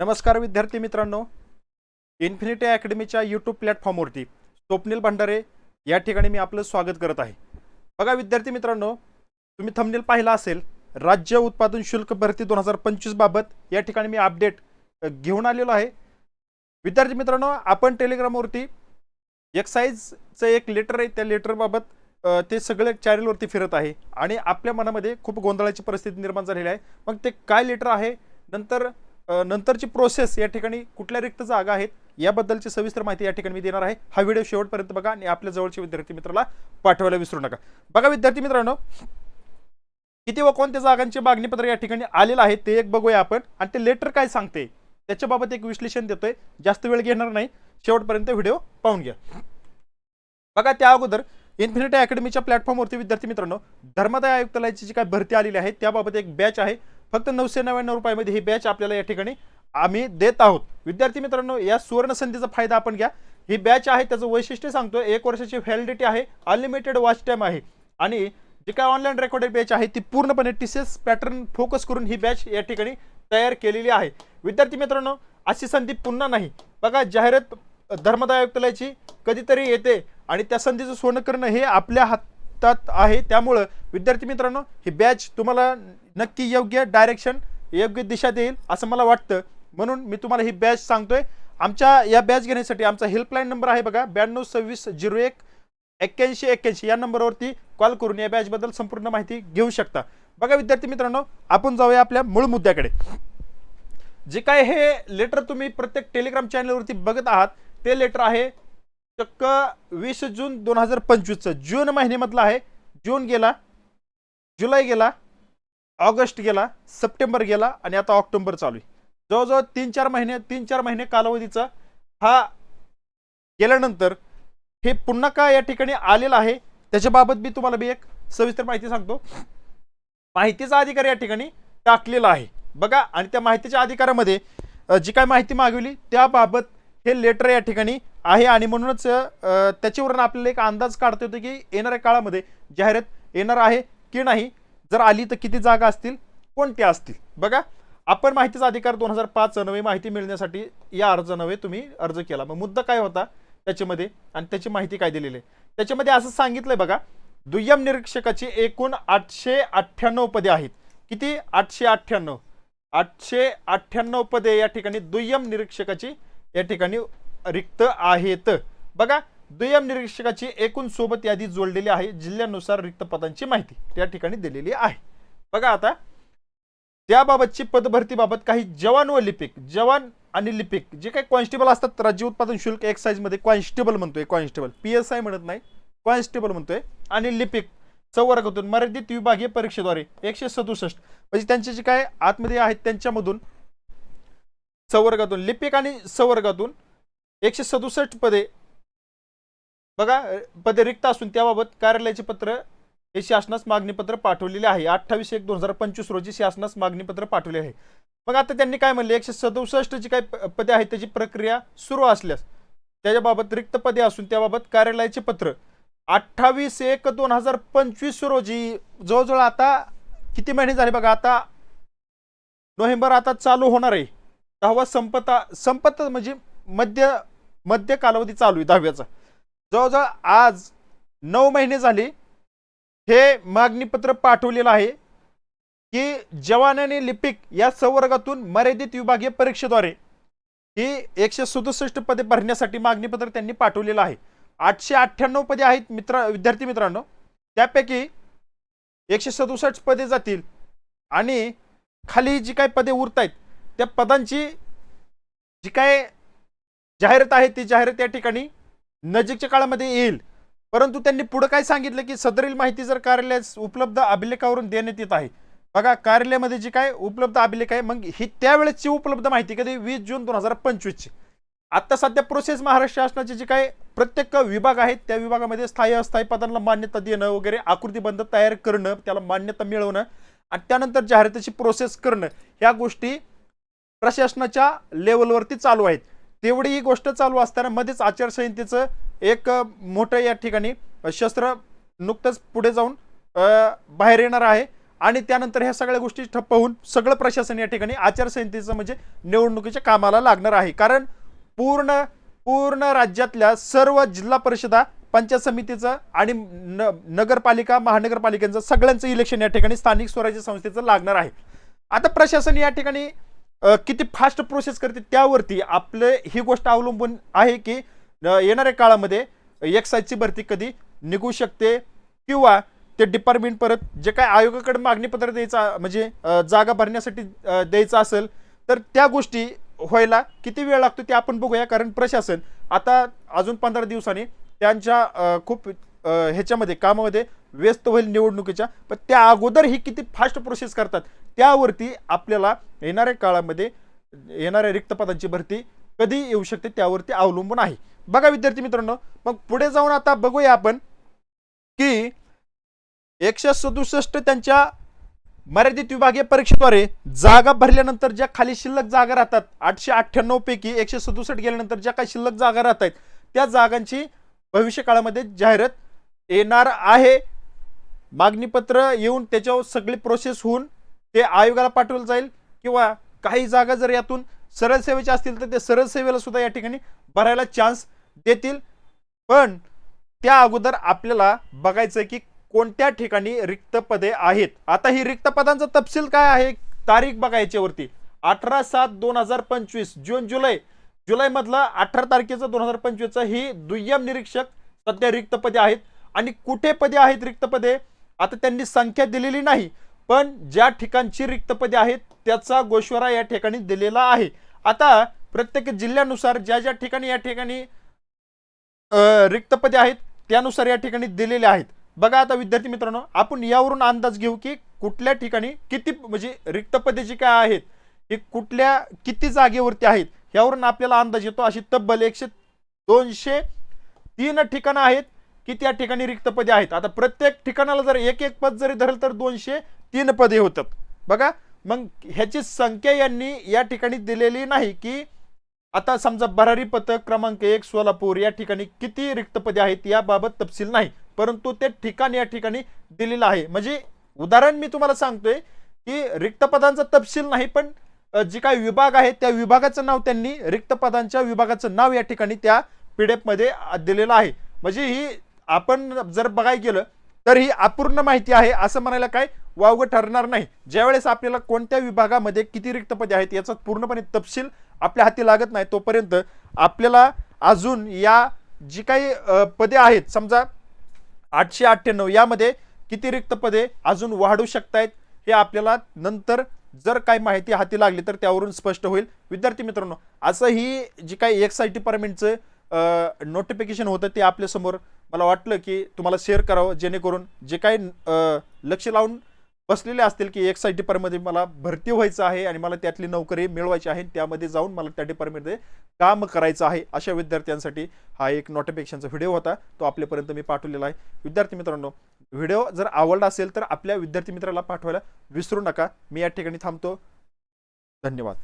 नमस्कार विद्यार्थी मित्रांनो. इन्फिनिटी अकॅडमीच्या यूट्यूब प्लॅटफॉर्मवरती स्वप्नील भंडारे या ठिकाणी मी आपलं स्वागत करत आहे. बघा विद्यार्थी मित्रांनो तुम्ही थंबनेल पाहिला असेल राज्य उत्पादन शुल्क भरती दोन हजार पंचवीसबाबत या ठिकाणी मी अपडेट घेऊन आलेलो आहे. विद्यार्थी मित्रांनो आपण टेलिग्रामवरती एक्साईजचं एक लेटर आहे त्या लेटरबाबत ते सगळे चॅनलवरती फिरत आहे आणि आपल्या मनामध्ये खूप गोंधळाची परिस्थिती निर्माण झालेली आहे. मग ते काय लेटर आहे? नंतर नंतरची प्रोसेस या ठिकाणी कुठल्या रिक्त जागा आहेत याबद्दलची सविस्तर माहिती या ठिकाणी मी देणार आहे. हा व्हिडिओ शेवटपर्यंत बघा आणि आपल्या जवळच्या विद्यार्थी मित्राला पाठवायला विसरू नका. बघा विद्यार्थी मित्रांनो किती व कोणत्या जागांचे मागणीपत्र या ठिकाणी आलेलं आहे ते एक बघूया आपण. आणि ते लेटर काय सांगते त्याच्याबाबत एक विश्लेषण देतोय. जास्त वेळ घेणार नाही. शेवटपर्यंत व्हिडिओ पाहून घ्या. बघा त्या अगोदर इन्फिनिटी अकॅडमीच्या प्लॅटफॉर्मवरती विद्यार्थी मित्रांनो धर्मदाय आयुक्तालयाची जी काय भरती आलेली आहे त्याबाबत एक बॅच आहे. फक्त नऊशे नव्याण्णव रुपयामध्ये ही बॅच आपल्याला या ठिकाणी आम्ही देत आहोत. विद्यार्थी मित्रांनो या सुवर्ण संधीचा फायदा आपण घ्या. ही बॅच आहे त्याचं वैशिष्ट्य सांगतो एक वर्षाची व्हॅलिडिटी आहे अनलिमिटेड वॉच टाईम आहे. आणि जी काय ऑनलाईन रेकॉर्डेड बॅच आहे ती पूर्णपणे T C S pattern focus करून ही बॅच या ठिकाणी तयार केलेली आहे. विद्यार्थी मित्रांनो अशी संधी पुन्हा नाही. बघा जाहिरात धर्मदाय आयुक्तालयाची कधीतरी येते आणि त्या संधीचं सोनं करणं हे आपल्या हातात आहे. त्यामुळं विद्यार्थी मित्रांनो ही बॅच तुम्हाला नक्की योग्य डायरेक्शन योग्य दिशा देईल असं मला वाटतं. म्हणून मी तुम्हाला ही बॅच सांगतोय. आमच्या या बॅच घेण्यासाठी आमचा हेल्पलाईन नंबर आहे बघा ब्याण्णव सव्वीस झिरो एक एक्क्याऐंशी एक्क्याऐंशी. या नंबरवरती कॉल करून या बॅचबद्दल संपूर्ण माहिती घेऊ शकता. बघा विद्यार्थी मित्रांनो आपण जाऊया आपल्या मूळ मुद्द्याकडे. जे काय हे लेटर तुम्ही प्रत्येक टेलिग्राम चॅनलवरती बघत आहात ते लेटर आहे चक्क वीस जून दोन हजार पंचवीसचं. जून महिन्यामधलं आहे. जून गेला जुलै गेला ऑगस्ट गेला सप्टेंबर गेला आणि आता ऑक्टोबर चालू आहे. जवळजवळ तीन चार महिने तीन चार महिने कालावधीचा हा गेल्यानंतर हे पुन्हा का या ठिकाणी आलेलं आहे त्याच्याबाबत मी तुम्हाला मी एक सविस्तर माहिती सांगतो. माहितीचा अधिकार या ठिकाणी टाकलेला आहे. बघा आणि त्या माहितीच्या अधिकारामध्ये जी काय माहिती मागवली त्याबाबत हे लेटर या ठिकाणी आहे आणि म्हणूनच त्याच्यावरून आपल्याला एक अंदाज काढता येतो की येणाऱ्या काळामध्ये जाहिरात येणार आहे की नाही जर आली तर किती जागा असतील? कोणत्या असतील? बघा आपण माहितीचा अधिकार दोन हजार पाच नवे माहिती मिळण्यासाठी या अर्ज तुम्ही अर्ज केला. मग मुद्दा काय होता त्याच्यामध्ये? आणि त्याची माहिती काय दिलेली आहे? त्याच्यामध्ये असं सांगितलंय बघा दुय्यम निरीक्षकाची एकूण आठशे अठ्ठ्याण्णव पदे आहेत. किती? आठशे अठ्ठ्याण्णव. आठशे अठ्ठ्याण्णव पदे या ठिकाणी दुय्यम निरीक्षकाची या ठिकाणी रिक्त आहेत. बघा दुय्यम निरीक्षकाची एकूण सोबत यादी जोडलेली आहे. जिल्ह्यानुसार रिक्त पदांची माहिती त्या ठिकाणी दिलेली आहे. बघा आता त्याबाबतची पदभरतीबाबत काही जवान व लिपिक जवान आणि लिपिक जे काही कॉन्स्टेबल असतात राज्य उत्पादन शुल्क एक्साईजमध्ये कॉन्स्टेबल म्हणतोय कॉन्स्टेबल. पी एस आय म्हणत नाही कॉन्स्टेबल म्हणतोय. आणि लिपिक संवर्गातून मर्यादित विभागीय परीक्षेद्वारे एकशे सदुसष्ट. म्हणजे त्यांचे जे काय आतमध्ये आहेत त्यांच्यामधून संवर्गातून लिपिक आणि संवर्गातून एकशे सदुसष्ट पदे बघा पदे रिक्त असून त्याबाबत कार्यालयाचे पत्र हे शासनास मागणीपत्र पाठवलेले आहे. अठ्ठावीस एक दोन हजार पंचवीस रोजी शासनास मागणीपत्र पाठवले आहे. मग आता त्यांनी काय म्हणले? एकशे सदुसष्ट जी काही प- पदे आहेत त्याची प्रक्रिया सुरू असल्यास त्याच्याबाबत रिक्त पदे असून त्याबाबत कार्यालयाचे पत्र. अठ्ठावीस एक दोन हजार पंचवीस रोजी जवळजवळ आता किती महिने झाले बघा आता? नोव्हेंबर आता चालू होणार आहे. दहावा संपता संपत म्हणजे मध्य मध्य कालावधी चालू आहे दहाव्याचा. जवळजवळ आज नऊ महिने झाले हे मागणीपत्र पाठवलेलं आहे की जवान आणि लिपिक या संवर्गातून मर्यादित विभागीय परीक्षेद्वारे ही एकशे सदुसष्ट पदे भरण्यासाठी मागणीपत्र त्यांनी पाठवलेलं आहे. आठशे अठ्ठ्याण्णव पदे आहेत मित्र विद्यार्थी मित्रांनो. त्यापैकी एकशे सदुसष्ट पदे जातील आणि खाली जी काही पदे उरत आहेत त्या पदांची जी काय जाहिरात आहे ती जाहिरात या ठिकाणी नजीकच्या काळामध्ये येईल. परंतु त्यांनी पुढे काय सांगितलं की सदरील माहिती जर कार्यालयास उपलब्ध अभिलेखावरून देण्यात येत आहे. बघा कार्यालयामध्ये जी काय उपलब्ध अभिलेख आहे मग ही त्यावेळेसची उपलब्ध माहिती कधी? वीस जून दोन हजार पंचवीसची. आता सध्या प्रोसेस महाराष्ट्र शासनाचे जे काही प्रत्येक विभाग आहेत त्या विभागामध्ये स्थायी अस्थायी पदांना मान्यता देणं वगैरे आकृतीबंध तयार करणं त्याला मान्यता मिळवणं आणि त्यानंतर जाहिरातीची प्रोसेस करणं ह्या गोष्टी प्रशासनाच्या लेवलवरती चालू आहेत. तेवढी ही गोष्ट चालू असताना मध्येच आचारसंहितेचं एक मोठं या ठिकाणी शस्त्र नुकतंच पुढे जाऊन बाहेर येणार आहे. आणि त्यानंतर ह्या सगळ्या गोष्टी ठप्प होऊन सगळं प्रशासन या ठिकाणी आचारसंहितेचं म्हणजे निवडणुकीच्या कामाला लागणार आहे. कारण पूर्ण पूर्ण राज्यातल्या सर्व जिल्हा परिषदा पंचायत समितीचं आणि न नगरपालिका महानगरपालिकेचं सगळ्यांचं इलेक्शन या ठिकाणी स्थानिक स्वराज्य संस्थेचं लागणार आहे. आता प्रशासन या ठिकाणी किती फास्ट प्रोसेस करते त्यावरती आपलं ही गोष्ट अवलंबून आहे की येणाऱ्या काळामध्ये एक्साईजची भरती कधी निघू शकते किंवा ते डिपार्टमेंट परत जे काय आयोगाकडे मागणीपत्र द्यायचं म्हणजे जागा भरण्यासाठी द्यायचा द्यायचं असेल तर त्या गोष्टी व्हायला किती वेळ लागतो ते आपण बघूया. कारण प्रशासन आता अजून पंधरा दिवसांनी त्यांच्या खूप ह्याच्यामध्ये कामामध्ये व्यस्त होईल निवडणुकीच्या. पण त्या अगोदर ही किती फास्ट प्रोसेस करतात त्यावरती आपल्याला येणाऱ्या काळामध्ये येणाऱ्या रिक्त पदांची भरती कधी येऊ शकते त्यावरती अवलंबून आहे. बघा विद्यार्थी मित्रांनो मग पुढे जाऊन आता बघूया आपण की एकशे सदुसष्ट त्यांच्या मर्यादित विभागीय परीक्षेद्वारे जागा भरल्यानंतर ज्या खाली शिल्लक जागा राहतात आठशे अठ्ठ्याण्णव पैकी एकशे सदुसष्ट गेल्यानंतर ज्या काही शिल्लक जागा राहत आहेत त्या जागांची भविष्य काळामध्ये जाहिरात येणार आहे. मागणीपत्र येऊन त्याच्यावर सगळी प्रोसेस होऊन ते आयोगाला पाठवलं जाईल किंवा काही जागा जर यातून सरळ सेवेच्या असतील तर ते सरळ सेवेला सुद्धा या ठिकाणी भरायला चान्स देतील. पण त्या अगोदर आपल्याला बघायचं की कोणत्या ठिकाणी रिक्त पदे आहेत. आता ही रिक्त पदांचा तपशील काय आहे? तारीख बघा याच्यावरती. अठरा सात दोन हजार पंचवीस जून जुलै. जुलैमधलं अठरा तारखेचं दोन हजार पंचवीसचं ही दुय्यम निरीक्षक सध्या रिक्त पदे आहेत. आणि कुठे पदे आहेत रिक्त पदे आता त्यांनी संख्या दिलेली नाही पण ज्या ठिकाणची रिक्त पदे आहेत त्याचा गोश्वरा या ठिकाणी दिलेला आहे. आता प्रत्येक जिल्ह्यानुसार ज्या ज्या ठिकाणी या ठिकाणी रिक्त पदे आहेत त्यानुसार या ठिकाणी दिलेले आहेत. बघा आता विद्यार्थी मित्रांनो आपण यावरून अंदाज घेऊ की कुठल्या ठिकाणी किती म्हणजे रिक्त पदे जी काय आहेत हे कुठल्या किती जागेवरती आहेत? यावरून आपल्याला अंदाज येतो. अशी तब्बल एकशे दोनशे तीन ठिकाणं आहेत. की त्या ठिकाणी रिक्त पदे आहेत? आता प्रत्येक ठिकाणाला जर एक एक पद जरी धरलं तर दोनशे तीन पदे होतात. बघा मग ह्याची संख्या यांनी या ठिकाणी दिलेली नाही की आता समजा भरारी पथक क्रमांक एक सोलापूर या ठिकाणी किती रिक्त पदे आहेत याबाबत तपशील नाही. परंतु ते ठिकाण या ठिकाणी दिलेलं आहे. म्हणजे उदाहरण मी तुम्हाला सांगतोय की रिक्त पदांचा तपशील नाही पण जी जे काही विभाग आहे त्या विभागाचं नाव त्यांनी रिक्त पदांच्या विभागाचं नाव या ठिकाणी त्या पीडीएफ दिलेलं आहे. म्हणजे ही आपण जर बघायला गेलं तर ही अपूर्ण माहिती आहे असं म्हणायला काय वावगं ठरणार नाही. ज्यावेळेस आपल्याला कोणत्या विभागामध्ये किती रिक्त पदे आहेत याचा पूर्णपणे तपशील आपल्या हाती लागत नाही तोपर्यंत आपल्याला अजून या जी काही पदे आहेत समजा आठशे अठ्ठ्याण्णव यामध्ये किती रिक्त पदे अजून वाढू शकतायत हे आपल्याला नंतर जर काही माहिती हाती लागली तर त्यावरून स्पष्ट होईल. विद्यार्थी मित्रांनो असं ही जी काही एक्स आय टी डिपार्टमेंटचं नोटिफिकेशन होतं ते आपल्यासमोर. मला वाटलं की तुम्हाला शेअर करावं जेणेकरून जे काही लक्ष लावून बसलेले असतील की एक्साईज डिपार्टमेंटमध्ये मला भरती व्हायचं आहे आणि मला त्यातली नोकरी मिळवायची आहे त्यामध्ये जाऊन मला त्या डिपार्टमेंटमध्ये काम करायचं आहे अशा विद्यार्थ्यांसाठी हा एक नोटिफिकेशनचा व्हिडिओ होता. तो आपल्यापर्यंत मी पाठवलेला आहे. विद्यार्थी मित्रांनो व्हिडिओ जर आवडला असेल तर आपल्या विद्यार्थी मित्राला पाठवायला विसरू नका. मी या ठिकाणी थांबतो. धन्यवाद.